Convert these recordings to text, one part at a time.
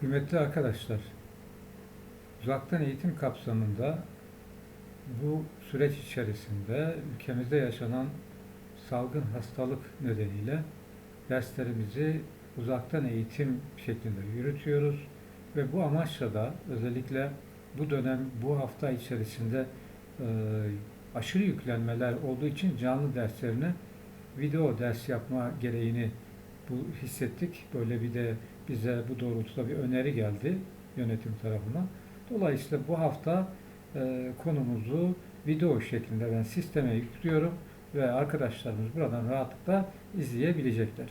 Kıymetli arkadaşlar, uzaktan eğitim kapsamında bu süreç içerisinde ülkemizde yaşanan salgın hastalık nedeniyle derslerimizi uzaktan eğitim şeklinde yürütüyoruz ve bu amaçla da özellikle bu dönem, bu hafta içerisinde e, aşırı yüklenmeler olduğu için canlı derslerine video ders yapma gereğini bu hissettik. Böyle bir de bize bu doğrultuda bir öneri geldi yönetim tarafından. Dolayısıyla bu hafta e, konumuzu video şeklinde ben sisteme yüklüyorum ve arkadaşlarımız buradan rahatlıkla izleyebilecekler.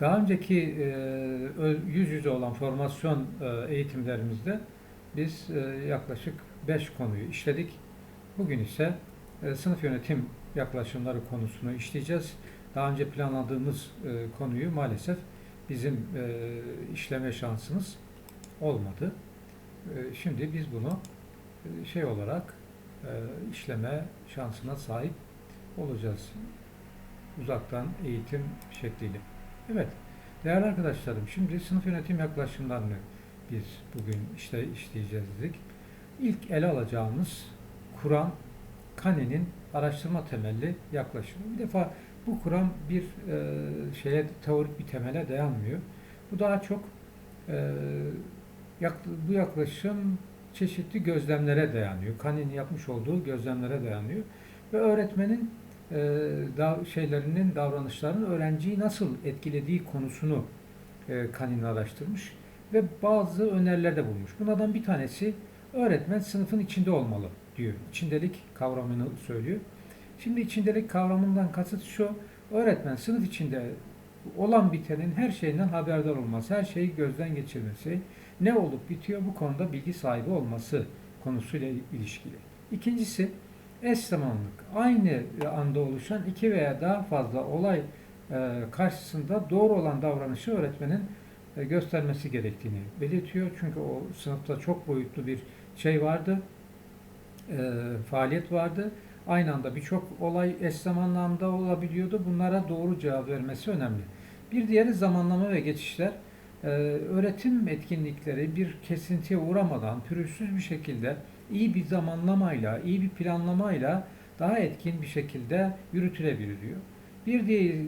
Daha önceki e, yüz yüze olan formasyon e, eğitimlerimizde biz e, yaklaşık 5 konuyu işledik. Bugün ise e, sınıf yönetim yaklaşımları konusunu işleyeceğiz. Daha önce planladığımız e, konuyu maalesef bizim e, işleme şansımız olmadı. E, şimdi biz bunu e, şey olarak e, işleme şansına sahip olacağız. Uzaktan eğitim şekliyle. Evet, değerli arkadaşlarım, şimdi sınıf yönetim yaklaşımlarını biz bugün işte işleyeceğiz dedik. İlk ele alacağımız Kur'an, Kane'nin araştırma temelli yaklaşımı. Bir defa bu Kur'an bir e, şeye teorik bir temele dayanmıyor. Bu daha çok e, yak- bu yaklaşım çeşitli gözlemlere dayanıyor. Kane'nin yapmış olduğu gözlemlere dayanıyor ve öğretmenin e, da, şeylerinin davranışlarının öğrenciyi nasıl etkilediği konusunu e, Kanin araştırmış ve bazı önerilerde bulmuş. Bunlardan bir tanesi öğretmen sınıfın içinde olmalı diyor. İçindelik kavramını söylüyor. Şimdi içindelik kavramından kasıt şu, öğretmen sınıf içinde olan bitenin her şeyinden haberdar olması, her şeyi gözden geçirmesi, ne olup bitiyor bu konuda bilgi sahibi olması konusuyla ilişkili. İkincisi, eş zamanlık. Aynı anda oluşan iki veya daha fazla olay e, karşısında doğru olan davranışı öğretmenin e, göstermesi gerektiğini belirtiyor. Çünkü o sınıfta çok boyutlu bir şey vardı, e, faaliyet vardı. Aynı anda birçok olay eş zamanlı olabiliyordu. Bunlara doğru cevap vermesi önemli. Bir diğeri zamanlama ve geçişler. Ee, öğretim etkinlikleri bir kesintiye uğramadan pürüzsüz bir şekilde iyi bir zamanlamayla, iyi bir planlamayla daha etkin bir şekilde yürütülebiliyor. Bir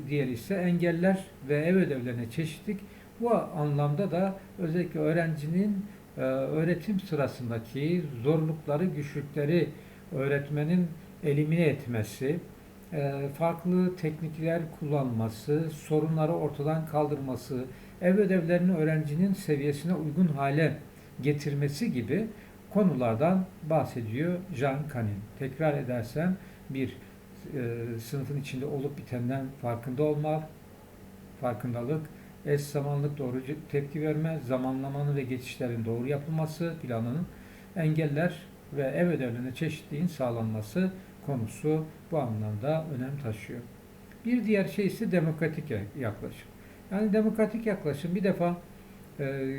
diğeri ise engeller ve ev ödevlerine çeşitlik. Bu anlamda da özellikle öğrencinin e, öğretim sırasındaki zorlukları, güçlükleri öğretmenin elimine etmesi, e, farklı teknikler kullanması, sorunları ortadan kaldırması, ev ödevlerini öğrencinin seviyesine uygun hale getirmesi gibi konulardan bahsediyor Jean Canin. Tekrar edersem bir e, sınıfın içinde olup bitenden farkında olmak, farkındalık, eş zamanlık doğru tepki verme, zamanlamanın ve geçişlerin doğru yapılması planının, engeller ve ev ödevlerine çeşitliğin sağlanması konusu bu anlamda önem taşıyor. Bir diğer şey ise demokratik yaklaşım. Yani demokratik yaklaşım bir defa e,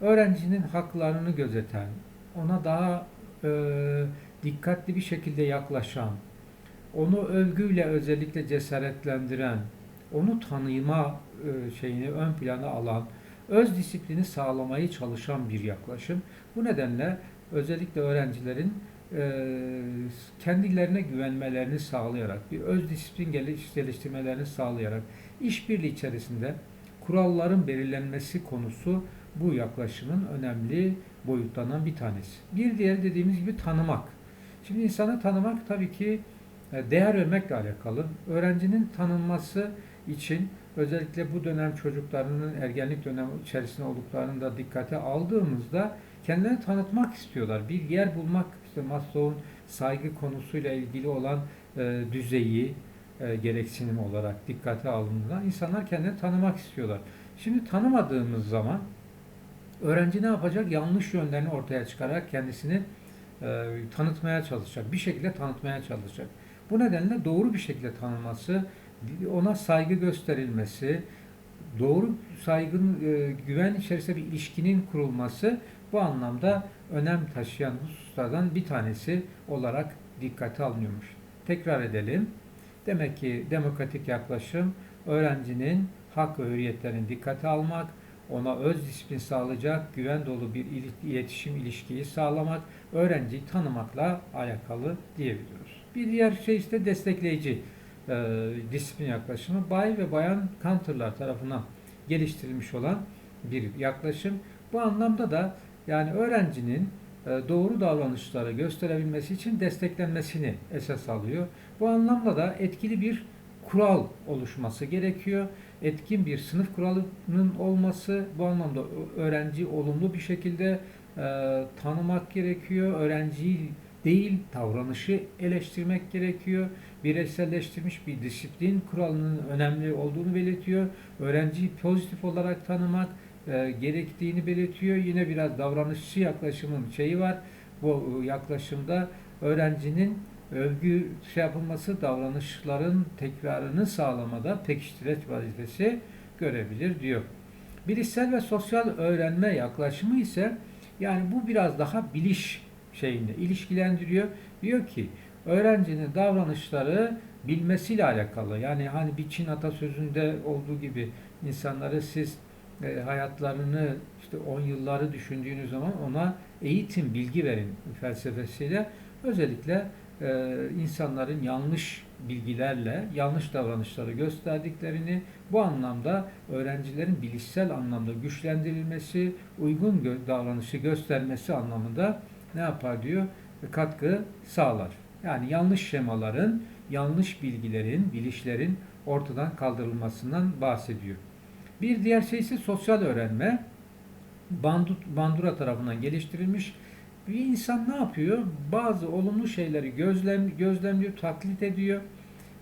öğrencinin haklarını gözeten, ona daha e, dikkatli bir şekilde yaklaşan, onu övgüyle özellikle cesaretlendiren, onu tanıyma e, şeyini ön plana alan, öz disiplini sağlamayı çalışan bir yaklaşım. Bu nedenle özellikle öğrencilerin kendilerine güvenmelerini sağlayarak, bir öz disiplin geliş- geliştirmelerini sağlayarak, işbirliği içerisinde kuralların belirlenmesi konusu bu yaklaşımın önemli boyutlarından bir tanesi. Bir diğer dediğimiz gibi tanımak. Şimdi insanı tanımak tabii ki e, değer vermekle alakalı. Öğrencinin tanınması için özellikle bu dönem çocuklarının ergenlik dönemi içerisinde olduklarını da dikkate aldığımızda kendilerini tanıtmak istiyorlar. Bir yer bulmak, işte Maslow'un saygı konusuyla ilgili olan e, düzeyi e, gereksinim olarak dikkate alındığında insanlar kendini tanımak istiyorlar. Şimdi tanımadığımız zaman öğrenci ne yapacak? Yanlış yönlerini ortaya çıkararak kendisini e, tanıtmaya çalışacak. Bir şekilde tanıtmaya çalışacak. Bu nedenle doğru bir şekilde tanınması, ona saygı gösterilmesi, doğru saygın, e, güven içerisinde bir ilişkinin kurulması bu anlamda önem taşıyan hususlardan bir tanesi olarak dikkate alınıyormuş. Tekrar edelim. Demek ki demokratik yaklaşım öğrencinin hak ve hürriyetlerini dikkate almak, ona öz disiplin sağlayacak, güven dolu bir iletişim ilişkiyi sağlamak, öğrenciyi tanımakla alakalı diyebiliyoruz. Bir diğer şey ise destekleyici e, disiplin yaklaşımı. Bay ve bayan Cantor'lar tarafından geliştirilmiş olan bir yaklaşım. Bu anlamda da yani öğrencinin e, doğru davranışları gösterebilmesi için desteklenmesini esas alıyor. Bu anlamda da etkili bir kural oluşması gerekiyor. Etkin bir sınıf kuralının olması bu anlamda ö- öğrenciyi olumlu bir şekilde e, tanımak gerekiyor. Öğrenciyi değil davranışı eleştirmek gerekiyor. Bireyselleştirilmiş bir disiplin kuralının önemli olduğunu belirtiyor. Öğrenciyi pozitif olarak tanımak e, gerektiğini belirtiyor. Yine biraz davranışçı yaklaşımın şeyi var. Bu e, yaklaşımda öğrencinin övgü şey yapılması davranışların tekrarını sağlamada pekiştireç vazifesi görebilir diyor. Bilişsel ve sosyal öğrenme yaklaşımı ise yani bu biraz daha biliş şeyinde ilişkilendiriyor. Diyor ki öğrencinin davranışları bilmesiyle alakalı. Yani hani bir Çin atasözünde olduğu gibi insanları siz e, hayatlarını işte 10 yılları düşündüğünüz zaman ona eğitim, bilgi verin felsefesiyle özellikle e, insanların yanlış bilgilerle yanlış davranışları gösterdiklerini bu anlamda öğrencilerin bilişsel anlamda güçlendirilmesi, uygun gö- davranışı göstermesi anlamında ne yapar diyor? Katkı sağlar. Yani yanlış şemaların, yanlış bilgilerin, bilişlerin ortadan kaldırılmasından bahsediyor. Bir diğer şey ise sosyal öğrenme. Bandu, Bandura tarafından geliştirilmiş. Bir insan ne yapıyor? Bazı olumlu şeyleri gözlem, gözlemliyor, taklit ediyor.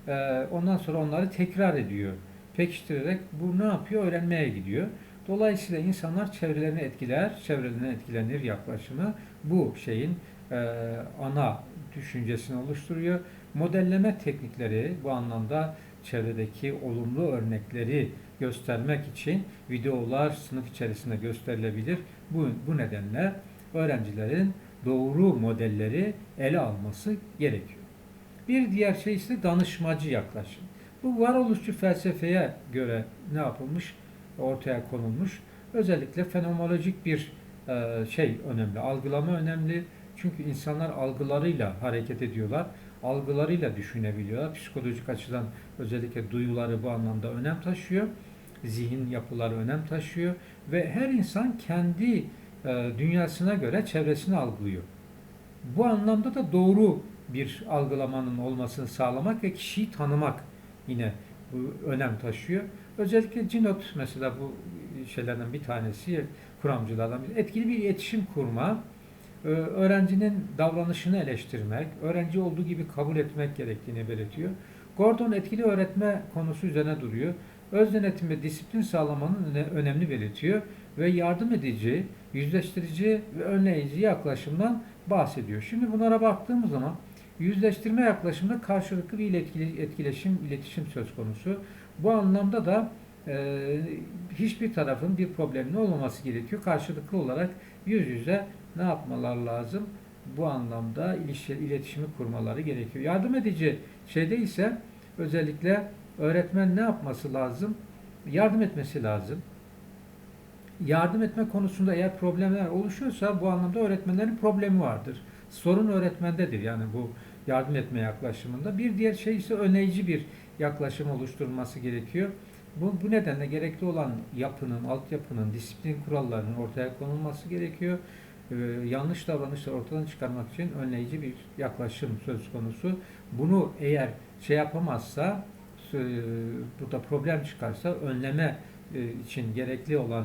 Ee, ondan sonra onları tekrar ediyor. Pekiştirerek bu ne yapıyor? Öğrenmeye gidiyor. Dolayısıyla insanlar çevrelerini etkiler, çevrelerinden etkilenir yaklaşımı bu şeyin e, ana düşüncesini oluşturuyor. Modelleme teknikleri bu anlamda çevredeki olumlu örnekleri göstermek için videolar sınıf içerisinde gösterilebilir. Bu, bu nedenle öğrencilerin doğru modelleri ele alması gerekiyor. Bir diğer şey ise danışmacı yaklaşım. Bu varoluşçu felsefeye göre ne yapılmış? Ortaya konulmuş. Özellikle fenomenolojik bir e, şey önemli, algılama önemli. Çünkü insanlar algılarıyla hareket ediyorlar, algılarıyla düşünebiliyorlar. Psikolojik açıdan özellikle duyuları bu anlamda önem taşıyor. Zihin yapıları önem taşıyor ve her insan kendi e, dünyasına göre çevresini algılıyor. Bu anlamda da doğru bir algılamanın olmasını sağlamak ve kişiyi tanımak yine bu önem taşıyor. Özellikle Cinot mesela bu şeylerden bir tanesi, kuramcılardan bir etkili bir iletişim kurma, öğrencinin davranışını eleştirmek, öğrenci olduğu gibi kabul etmek gerektiğini belirtiyor. Gordon etkili öğretme konusu üzerine duruyor. Öz denetim ve disiplin sağlamanın öne- önemli belirtiyor ve yardım edici, yüzleştirici ve önleyici yaklaşımdan bahsediyor. Şimdi bunlara baktığımız zaman yüzleştirme yaklaşımında karşılıklı bir etkileşim, iletişim söz konusu. Bu anlamda da e, hiçbir tarafın bir probleminin olmaması gerekiyor. Karşılıklı olarak yüz yüze ne yapmalar lazım? Bu anlamda iletişimi kurmaları gerekiyor. Yardım edici şeyde ise özellikle öğretmen ne yapması lazım? Yardım etmesi lazım. Yardım etme konusunda eğer problemler oluşuyorsa bu anlamda öğretmenlerin problemi vardır. Sorun öğretmendedir yani bu yardım etme yaklaşımında. Bir diğer şey ise önleyici bir yaklaşım oluşturulması gerekiyor. Bu, bu nedenle gerekli olan yapının, altyapının, disiplin kurallarının ortaya konulması gerekiyor. Ee, yanlış davranışları ortadan çıkarmak için önleyici bir yaklaşım söz konusu. Bunu eğer şey yapamazsa, e, burada problem çıkarsa önleme e, için gerekli olan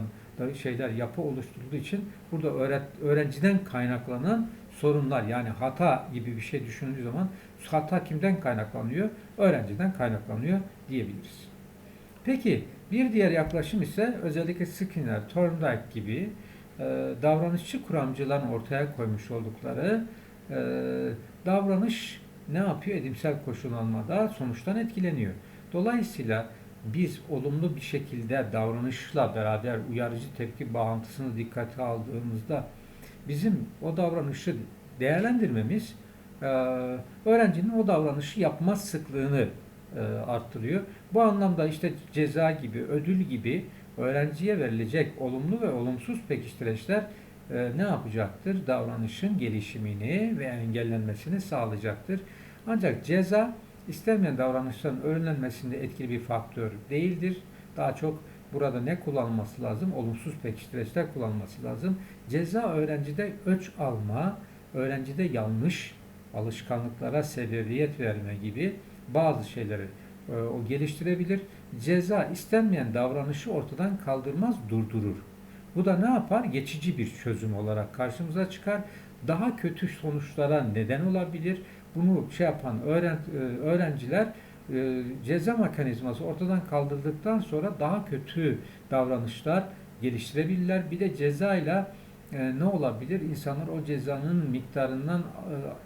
şeyler yapı oluşturulduğu için burada öğret- öğrenciden kaynaklanan sorunlar yani hata gibi bir şey düşünüldüğü zaman hata kimden kaynaklanıyor? Öğrenciden kaynaklanıyor diyebiliriz. Peki bir diğer yaklaşım ise özellikle Skinner, Thorndike gibi e, davranışçı kuramcıların ortaya koymuş oldukları e, davranış ne yapıyor? Edimsel koşullanmada sonuçtan etkileniyor. Dolayısıyla biz olumlu bir şekilde davranışla beraber uyarıcı tepki bağıntısını dikkate aldığımızda bizim o davranışı değerlendirmemiz e, öğrencinin o davranışı yapma sıklığını e, arttırıyor. Bu anlamda işte ceza gibi, ödül gibi öğrenciye verilecek olumlu ve olumsuz pekiştireçler e, ne yapacaktır? Davranışın gelişimini ve engellenmesini sağlayacaktır. Ancak ceza istenmeyen davranışların önlenmesinde etkili bir faktör değildir. Daha çok burada ne kullanılması lazım? Olumsuz pekiştireçler kullanılması lazım. Ceza öğrencide öç alma, öğrencide yanlış alışkanlıklara sebebiyet verme gibi bazı şeyleri o geliştirebilir. Ceza istenmeyen davranışı ortadan kaldırmaz, durdurur. Bu da ne yapar? Geçici bir çözüm olarak karşımıza çıkar. Daha kötü sonuçlara neden olabilir. Bunu şey yapan öğren, e, öğrenciler e, ceza mekanizması ortadan kaldırdıktan sonra daha kötü davranışlar geliştirebilirler. Bir de cezayla e, ne olabilir? İnsanlar o cezanın miktarından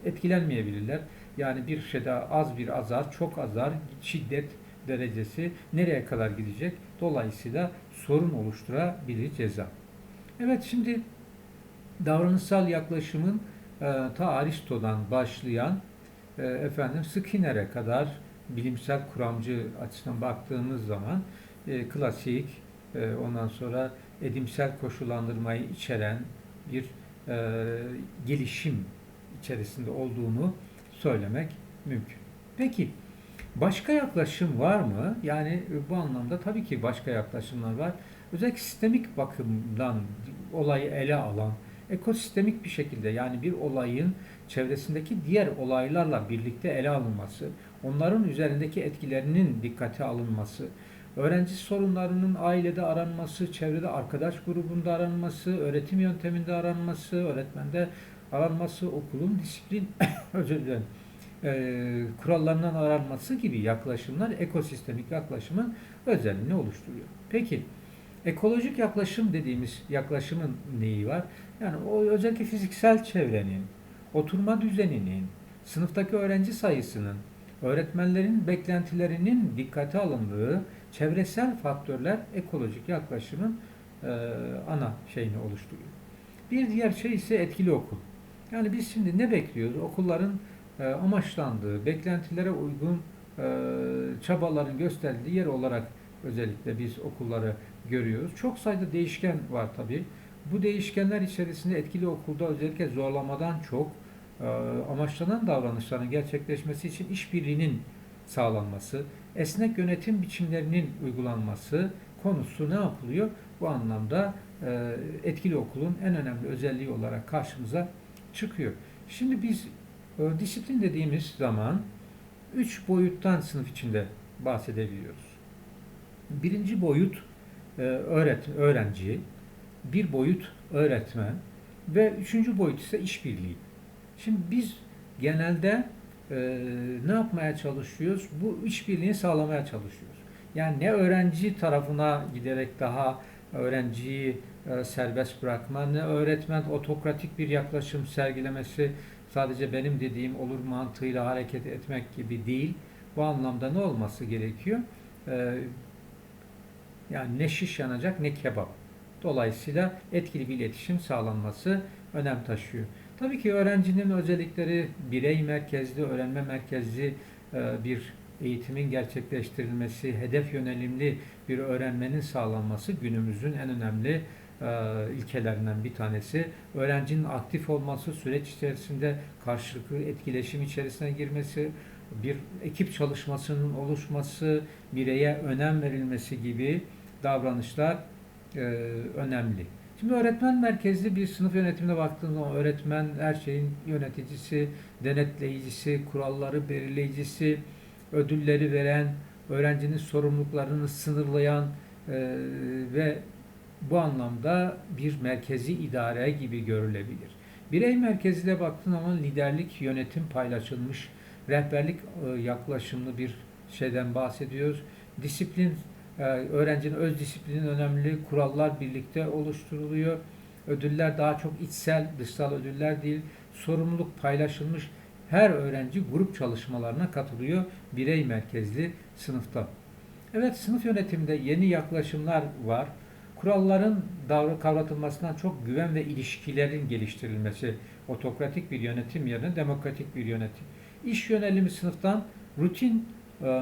etkilenmeyebilirler. Yani bir şeyde az bir azar, çok azar, şiddet derecesi nereye kadar gidecek? Dolayısıyla sorun oluşturabilir ceza. Evet şimdi davranışsal yaklaşımın e, ta Aristo'dan başlayan e, efendim Skinner'e kadar bilimsel kuramcı açısından baktığımız zaman e, klasik e, ondan sonra edimsel koşullandırmayı içeren bir e, gelişim içerisinde olduğunu söylemek mümkün. Peki başka yaklaşım var mı? Yani e, bu anlamda tabii ki başka yaklaşımlar var. Özellikle sistemik bakımdan olayı ele alan, ekosistemik bir şekilde yani bir olayın çevresindeki diğer olaylarla birlikte ele alınması, onların üzerindeki etkilerinin dikkate alınması, öğrenci sorunlarının ailede aranması, çevrede arkadaş grubunda aranması, öğretim yönteminde aranması, öğretmende aranması, okulun disiplin özür dilerim, e, kurallarından aranması gibi yaklaşımlar ekosistemik yaklaşımın özelliğini oluşturuyor. Peki ekolojik yaklaşım dediğimiz yaklaşımın neyi var? Yani o özellikle fiziksel çevrenin, oturma düzeninin, sınıftaki öğrenci sayısının, öğretmenlerin beklentilerinin dikkate alındığı çevresel faktörler ekolojik yaklaşımın e, ana şeyini oluşturuyor. Bir diğer şey ise etkili okul. Yani biz şimdi ne bekliyoruz? Okulların e, amaçlandığı, beklentilere uygun e, çabaların gösterildiği yer olarak özellikle biz okulları görüyoruz. Çok sayıda değişken var tabii. Bu değişkenler içerisinde etkili okulda özellikle zorlamadan çok e, amaçlanan davranışların gerçekleşmesi için işbirliğinin sağlanması, esnek yönetim biçimlerinin uygulanması konusu ne yapılıyor? Bu anlamda e, etkili okulun en önemli özelliği olarak karşımıza çıkıyor. Şimdi biz e, disiplin dediğimiz zaman üç boyuttan sınıf içinde bahsedebiliyoruz. Birinci boyut e, öğret öğrenci, bir boyut öğretmen ve üçüncü boyut ise işbirliği. Şimdi biz genelde e, ne yapmaya çalışıyoruz? Bu işbirliğini sağlamaya çalışıyoruz. Yani ne öğrenci tarafına giderek daha öğrenciyi serbest bırakma, ne öğretmen otokratik bir yaklaşım sergilemesi, sadece benim dediğim olur mantığıyla hareket etmek gibi değil. Bu anlamda ne olması gerekiyor? E, yani ne şiş yanacak ne kebap. Dolayısıyla etkili bir iletişim sağlanması önem taşıyor. Tabii ki öğrencinin özellikleri birey merkezli, öğrenme merkezli e, bir eğitimin gerçekleştirilmesi, hedef yönelimli bir öğrenmenin sağlanması günümüzün en önemli e, ilkelerinden bir tanesi. Öğrencinin aktif olması, süreç içerisinde karşılıklı etkileşim içerisine girmesi, bir ekip çalışmasının oluşması, bireye önem verilmesi gibi davranışlar e, önemli. Şimdi öğretmen merkezli bir sınıf yönetimine baktığımız zaman öğretmen her şeyin yöneticisi, denetleyicisi, kuralları belirleyicisi, ödülleri veren, öğrencinin sorumluluklarını sınırlayan e, ve bu anlamda bir merkezi idare gibi görülebilir. Birey merkezine baktığın zaman liderlik, yönetim paylaşılmış, rehberlik e, yaklaşımlı bir şeyden bahsediyoruz. Disiplin ee, öğrencinin öz disiplinin önemli, kurallar birlikte oluşturuluyor. Ödüller daha çok içsel, dışsal ödüller değil, sorumluluk paylaşılmış. Her öğrenci grup çalışmalarına katılıyor birey merkezli sınıfta. Evet sınıf yönetiminde yeni yaklaşımlar var. Kuralların kavratılmasından çok güven ve ilişkilerin geliştirilmesi, otokratik bir yönetim yerine demokratik bir yönetim. İş yönelimi sınıftan rutin e,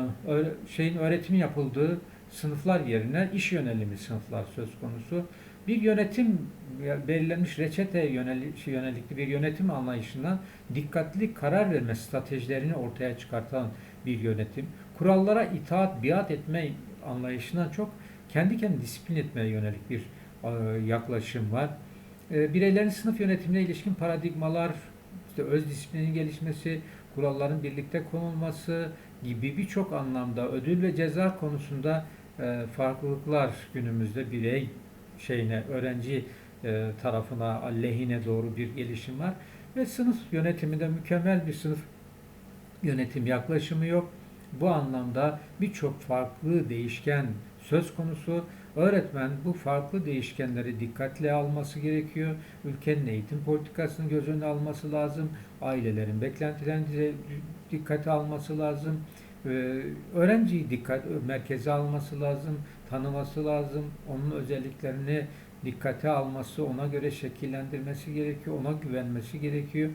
şeyin öğretimi yapıldığı sınıflar yerine iş yönelimli sınıflar söz konusu. Bir yönetim belirlenmiş reçete yönelik, yönelikli bir yönetim anlayışından dikkatli karar verme stratejilerini ortaya çıkartan bir yönetim. Kurallara itaat, biat etme anlayışından çok kendi kendini disiplin etmeye yönelik bir e, yaklaşım var. E, bireylerin sınıf yönetimine ilişkin paradigmalar, işte öz disiplinin gelişmesi, kuralların birlikte konulması gibi birçok anlamda ödül ve ceza konusunda e, farklılıklar günümüzde birey şeyine, öğrenci tarafına, lehine doğru bir gelişim var. Ve sınıf yönetiminde mükemmel bir sınıf yönetim yaklaşımı yok. Bu anlamda birçok farklı değişken söz konusu. Öğretmen bu farklı değişkenleri dikkatli alması gerekiyor. Ülkenin eğitim politikasını göz önüne alması lazım. Ailelerin beklentilerini dikkate alması lazım. Ee, öğrenciyi dikkat merkeze alması lazım, tanıması lazım. Onun özelliklerini dikkate alması, ona göre şekillendirmesi gerekiyor, ona güvenmesi gerekiyor.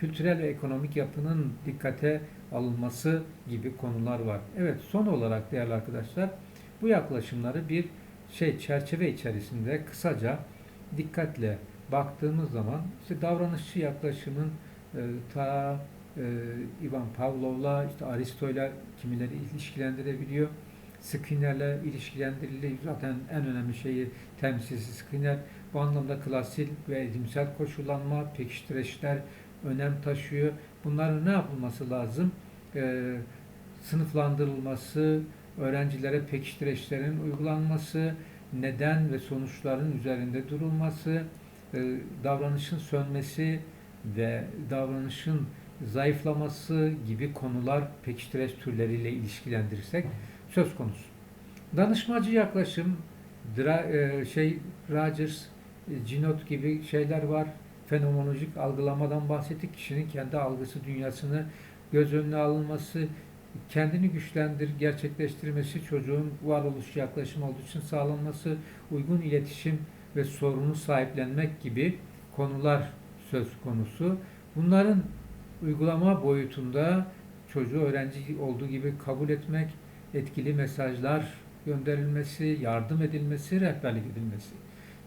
Kültürel ve ekonomik yapının dikkate alınması gibi konular var. Evet, son olarak değerli arkadaşlar, bu yaklaşımları bir şey çerçeve içerisinde kısaca dikkatle baktığımız zaman işte davranışçı yaklaşımın e, ta e, Ivan Pavlov'la işte Aristo'yla kimileri ilişkilendirebiliyor. Skinner'le ilişkilendiriliyor. Zaten en önemli şeyi temsilci Skinner. Bu anlamda klasik ve edimsel koşullanma, pekiştireçler önem taşıyor. Bunların ne yapılması lazım? Ee, sınıflandırılması, öğrencilere pekiştireçlerin uygulanması, neden ve sonuçların üzerinde durulması, e, davranışın sönmesi ve davranışın zayıflaması gibi konular pekiştireç türleriyle ilişkilendirirsek söz konusu. Danışmacı yaklaşım, e, şey Rogers, e, Ginot gibi şeyler var. Fenomenolojik algılamadan bahsettik. Kişinin kendi algısı dünyasını göz önüne alınması, kendini güçlendir, gerçekleştirmesi, çocuğun varoluş yaklaşım olduğu için sağlanması, uygun iletişim ve sorunu sahiplenmek gibi konular söz konusu. Bunların uygulama boyutunda çocuğu öğrenci olduğu gibi kabul etmek, etkili mesajlar gönderilmesi, yardım edilmesi, rehberlik edilmesi.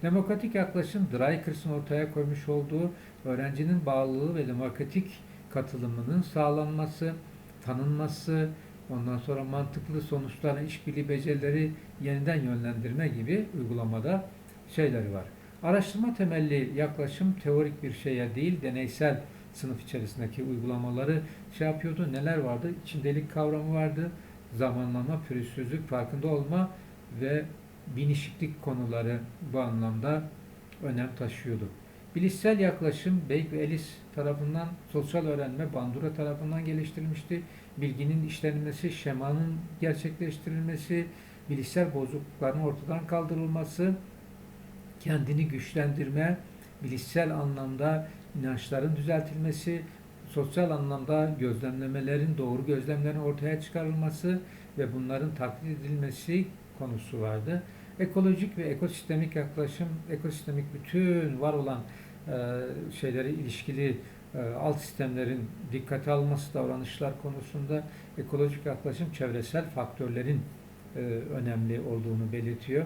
Demokratik yaklaşım Dreikers'ın ortaya koymuş olduğu öğrencinin bağlılığı ve demokratik katılımının sağlanması, tanınması, ondan sonra mantıklı sonuçların işbirliği becerileri yeniden yönlendirme gibi uygulamada şeyleri var. Araştırma temelli yaklaşım teorik bir şeye değil, deneysel sınıf içerisindeki uygulamaları şey yapıyordu. Neler vardı? İçindelik kavramı vardı. Zamanlama, pürüzsüzlük, farkında olma ve binişiklik konuları bu anlamda önem taşıyordu. Bilişsel yaklaşım Bake ve Ellis tarafından sosyal öğrenme Bandura tarafından geliştirilmişti. Bilginin işlenmesi, şemanın gerçekleştirilmesi, bilişsel bozuklukların ortadan kaldırılması, kendini güçlendirme, bilişsel anlamda inançların düzeltilmesi, sosyal anlamda gözlemlemelerin, doğru gözlemlerin ortaya çıkarılması ve bunların taklit edilmesi konusu vardı. Ekolojik ve ekosistemik yaklaşım, ekosistemik bütün var olan e, şeyleri ilişkili e, alt sistemlerin dikkate alması davranışlar konusunda ekolojik yaklaşım çevresel faktörlerin e, önemli olduğunu belirtiyor.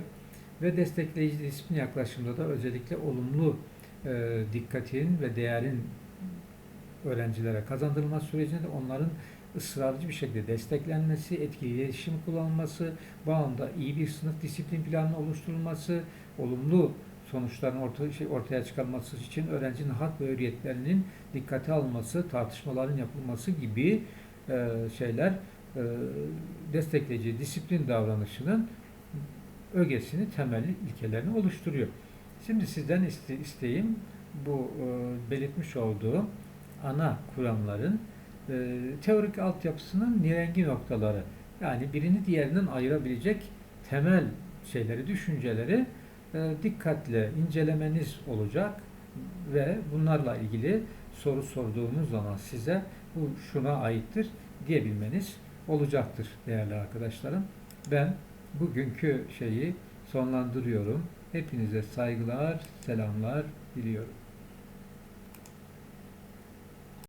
Ve destekleyici disiplin yaklaşımda da özellikle olumlu e, dikkatin ve değerin öğrencilere kazandırılma sürecinde onların ısrarcı bir şekilde desteklenmesi, etkili iletişim kullanılması, bu anda iyi bir sınıf disiplin planı oluşturulması, olumlu sonuçların ortaya, şey, ortaya çıkarılması için öğrencinin hak ve hürriyetlerinin dikkate alınması, tartışmaların yapılması gibi e, şeyler e, destekleyici disiplin davranışının ögesini, temelli ilkelerini oluşturuyor. Şimdi sizden iste, isteğim bu e, belirtmiş olduğum ana kuramların e, teorik altyapısının nirengi noktaları. Yani birini diğerinden ayırabilecek temel şeyleri, düşünceleri e, dikkatle incelemeniz olacak ve bunlarla ilgili soru sorduğumuz zaman size bu şuna aittir diyebilmeniz olacaktır değerli arkadaşlarım. Ben bugünkü şeyi sonlandırıyorum. Hepinize saygılar, selamlar diliyorum.